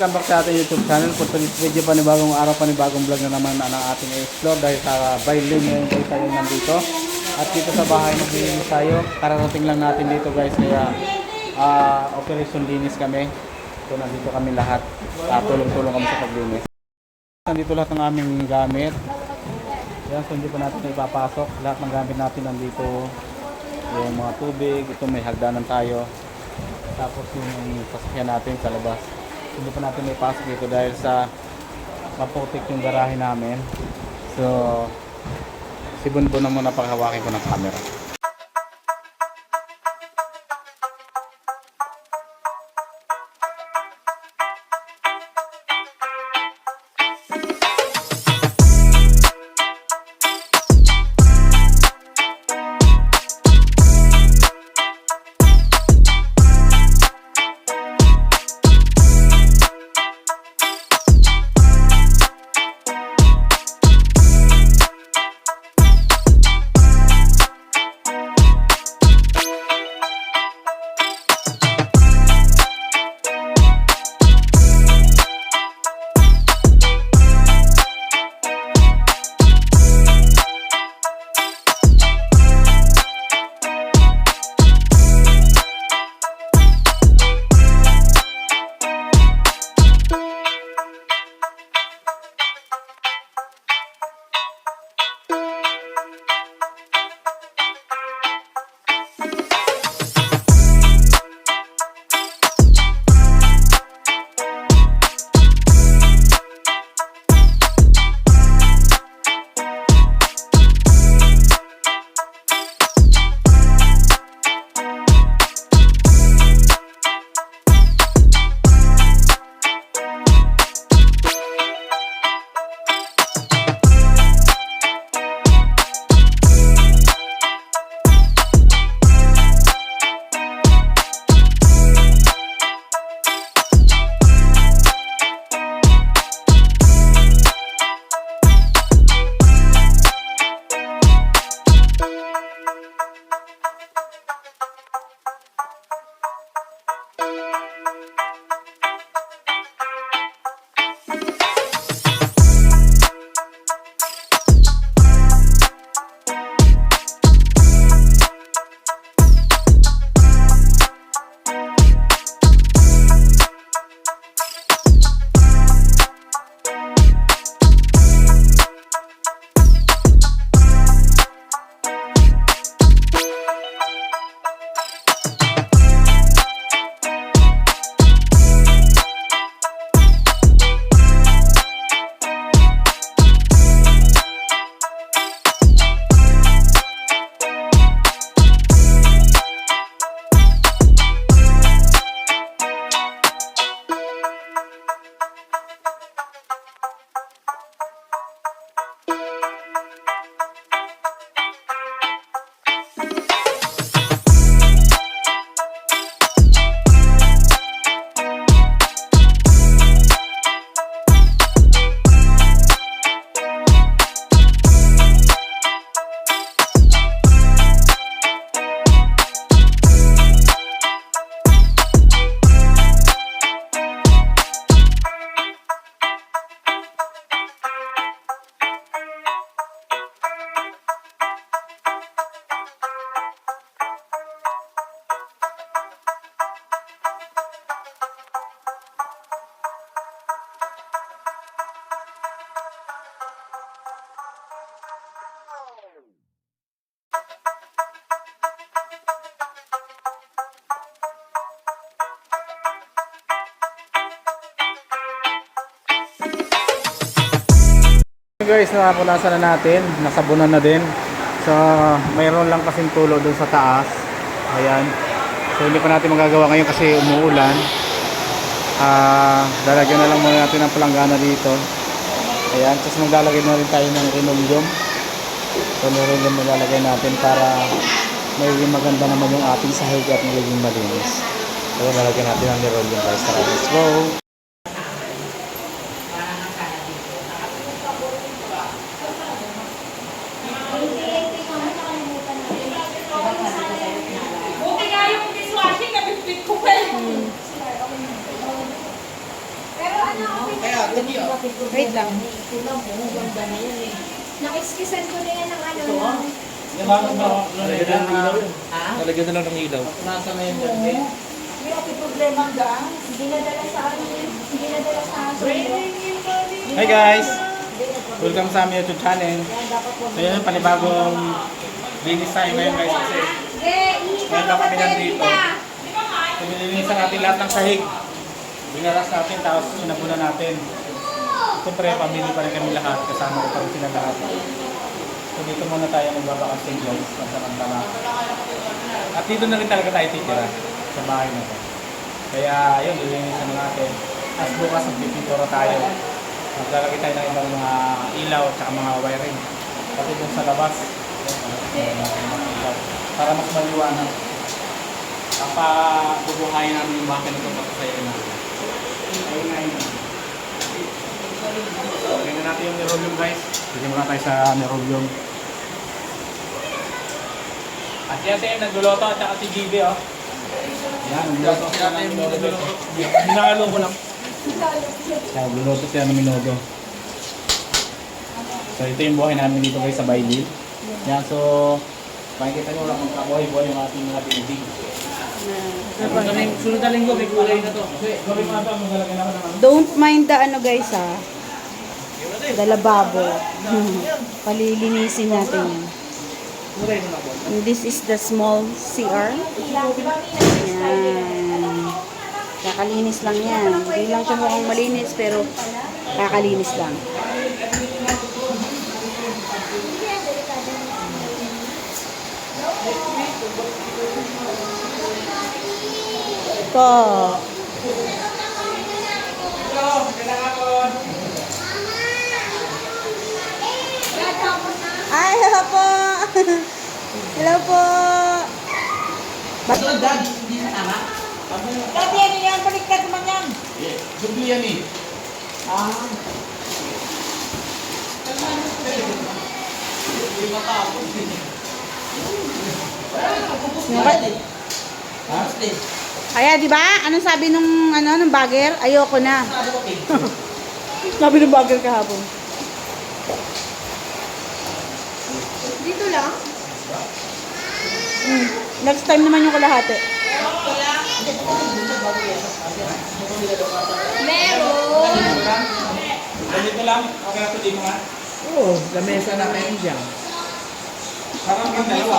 welcome back sa ating YouTube channel. For today's video, panibagong araw, panibagong vlog na naman ang ating explore dahil sa Bailin ngayon tayo tayo nandito. At dito sa bahay naglilinis tayo. Kararating lang natin dito guys, kaya ah, operation linis kami. So nandito kami lahat. Ah, tulong-tulong kami sa paglinis. Nandito lahat ng aming gamit. Yan, so hindi pa natin ipapasok. Lahat ng gamit natin nandito. Yung mga tubig, ito may hagdanan tayo. Tapos yung sasakyan natin sa labas. Pa natin may pasok dito dahil sa maputik yung garahe namin. So, si Bunbun na muna paghawakin ko ng camera. Guys, napunasan na natin. Nasabunan na din. So, mayroon lang kasing tulo dun sa taas. Ayan. So, hindi pa natin magagawa ngayon kasi umuulan. Ah, dalagyan na lang muna natin ng palanggana dito. Ayan. Tapos maglalagay na rin tayo ng linoleum. So, linoleum maglalagay natin para magiging maganda naman yung ating sahig at magiging malinis. So, lalagyan natin ng linoleum guys. Tara, let's go! Buti nga yung dishwashing, nabitbit ko pa eh. Wait lang. Nakiskisan ko na yan ng ano. Talagyan na lang ng ilaw yun. Talagyan na lang ng ilaw. Nasa na yung dyan. May ati problema ga. Dinadala sa amin. Dinadala sa amin. Hi guys! Welcome sa aming YouTube channel. So yun yung panibagong linis tayo ngayon guys kasi Eh, Ngayon lang kami nandito. dito. so, nilinisan natin lahat ng sahig. Binaras natin tapos sinabunan natin. Siyempre, pamilya pa rin kami lahat. Kasama ko pa rin sila lahat. So dito muna tayo magbabakasyon guys. Pansamantala. At dito na rin talaga tayo titira sa bahay na to. Kaya yun, nilinisan na natin. Tapos bukas magpipintura tayo. Maglalagay tayo ng ibang mga ilaw at mga wiring. Pati dun sa labas. Para mas maliwanag. Papabubuhayin namin yung bahay na ito papasayin natin. Ayun nga yun. Na natin yung nerolium guys. Lagyan muna tayo sa nerolium. At yan siya yung nagluluto at saka si GB oh. Yan, nagluluto siya ng minudo. Hinalo ko lang. Kaya nagluluto siya ng minudo. So ito yung buhay namin dito guys sa Bailey. Yan, so makikita nyo lang kung kabuhay-buhay yung ating mga. Sunod na ling- Sunod na linggo, may kulay na to. Ano. Don't mind the ano guys ha. The lababo. Palilinisin natin ako. And this is the small CR. Yan. Kakalinis lang yan. Hindi lang siya mukhang malinis pero kakalinis lang. Po. Ay, hello po. hello po. Ba't Dati ano yan, baliktad naman yan. Gusto yan eh. Ha? Kaya, di ba? Anong sabi nung, ano, nung bagger? Ayoko na. sabi nung bagger kahapon. Dito lang? Hmm. Next time naman yung kalahati. Meron. Ganito lang. Okay na ito, nga. Oo, lamesa na kayo dyan. Parang yung dalawa.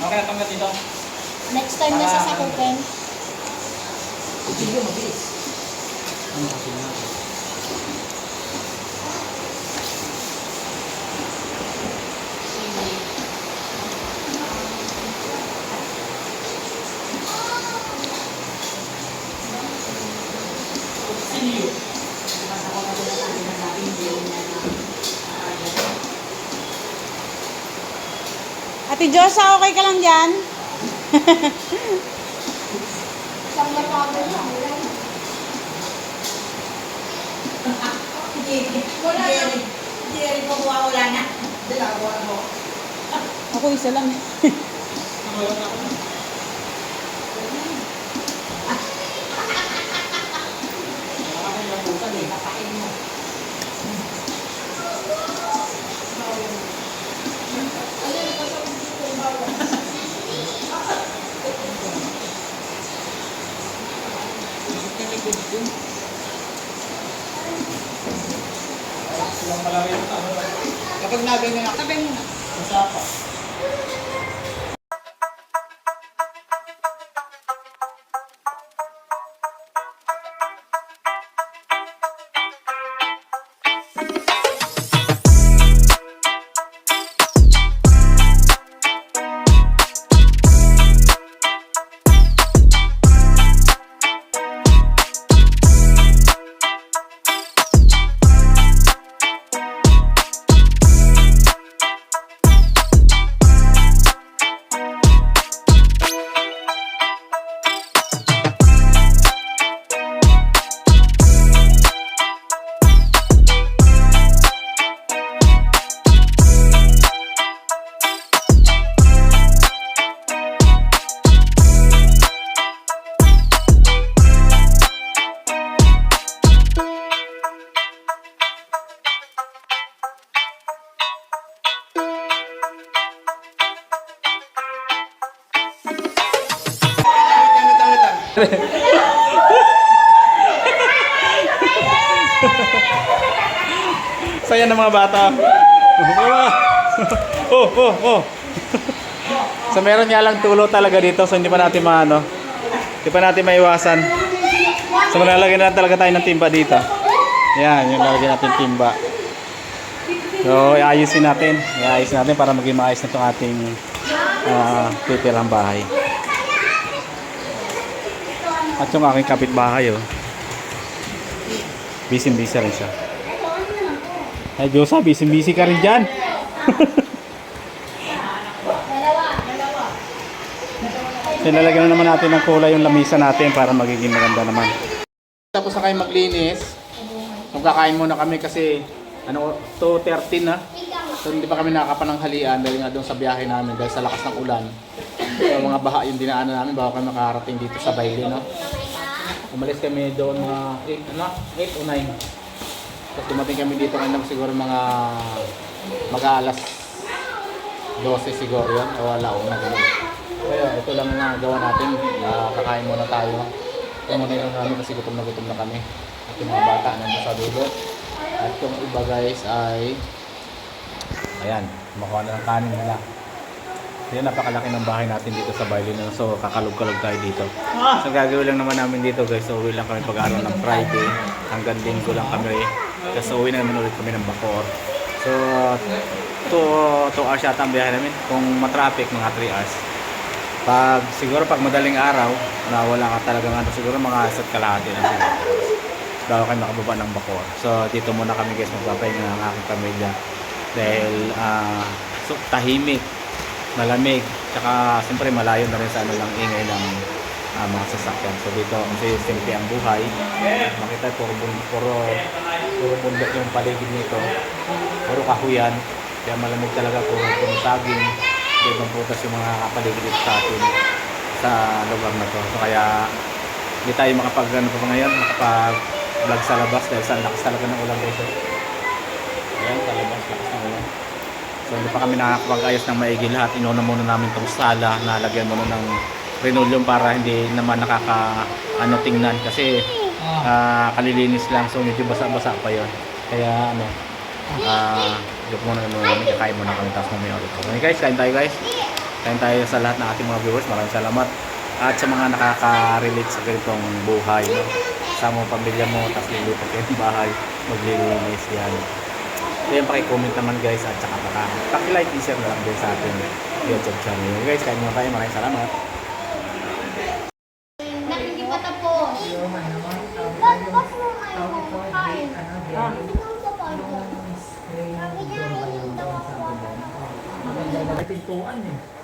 Okay na dito. Next time na sa sakupen. Ate Josa, okay ka lang dyan? Isang matapos lang. Wala na. Jerry po wala na. Ako isa lang. Yung Saya ng mga bata. oh, oh, oh. so meron nga lang tulo talaga dito so hindi pa natin maano. Hindi pa natin maiwasan. So malalagyan na talaga tayo ng timba dito. Yan, yung lalagyan natin timba. So, iayusin natin. Iayusin natin para maging maayos na itong ating uh, titirang bahay. At yung aking kapitbahay, oh. Busy-busy rin siya. Ay, Diyosa, busy-busy ka rin dyan. Sinalagyan na naman natin ng kulay yung lamisa natin para magiging maganda naman. Tapos na kayo maglinis. Magkakain muna kami kasi ano, 2.13 na. So hindi pa kami nakakapananghalian dahil nga doon sa biyahe namin dahil sa lakas ng ulan. So, mga baha yung dinaanan namin bago kami makarating dito sa Bailey, no? Umalis kami doon mga 8, ano? 8 o 9. Tapos dumating kami dito ngayon siguro mga mag-aalas 12 siguro yun o alauna ganun. Kaya ito lang ang gawa natin. Ah, kakain muna tayo. Ito muna yung namin kasi gutom na gutom na kami. At yung mga bata nandun sa dulo. At yung iba guys ay ayan, makuha na ng kanin nila. Yan, napakalaki ng bahay natin dito sa Bailey na so kakalog-kalog tayo dito. So gagawin lang naman namin dito guys, so uwi lang kami pag-araw ng Friday. Hanggang linggo lang kami. Kasi uwi na naman ulit kami ng Bacor. So 2 2 hours yata ang biyahe namin. Kung matraffic, mga 3 hours. Pag siguro pag madaling araw, na wala ka talagang ano, siguro mga isa't kalahati na siguro. Bago kayo makababa ng Bacor. So dito muna kami guys magpapahinga ng aking pamilya. Dahil ah, so, tahimik, malamig, tsaka siyempre malayo na rin sa ano lang ingay ng ah, mga sasakyan. So dito kasi simple ang buhay. Makita puro puro puro bundok yung paligid nito. Puro kahuyan. Kaya malamig talaga puro puro saging. Hindi ibang putas yung mga paligid dito sa atin sa lugar na to. So kaya hindi tayo makapag ano pa ngayon, makapag vlog sa labas dahil sa lakas talaga ng ulan dito. Ayan, sa labas, lakas ng ulan. So hindi pa kami nakakapag-ayos ng maigi lahat. Inuna muna namin itong sala. Na lagyan muna ng linoleum para hindi naman nakaka ano tingnan. Kasi ah, kalilinis lang. So medyo basa-basa pa yon kaya ano ah uh, muna namin kakain muna kami. Tapos mamaya ulit okay guys kain tayo guys. Kain tayo sa lahat ng ating mga viewers. Maraming salamat. At sa mga nakaka-relate sa ganitong buhay no? sa mo pamilya mo tapos lilipat kayo ng bahay maglilinis yan So yan, pakicomment naman guys at saka paka, paki-like and share na lang din sa ating YouTube channel. Okay, guys, kain muna tayo. Maraming salamat. hindi pa tapos. Ba't ba't mo kayo kain? Ah. Sabi niya, iinom daw ako. Pintuan eh.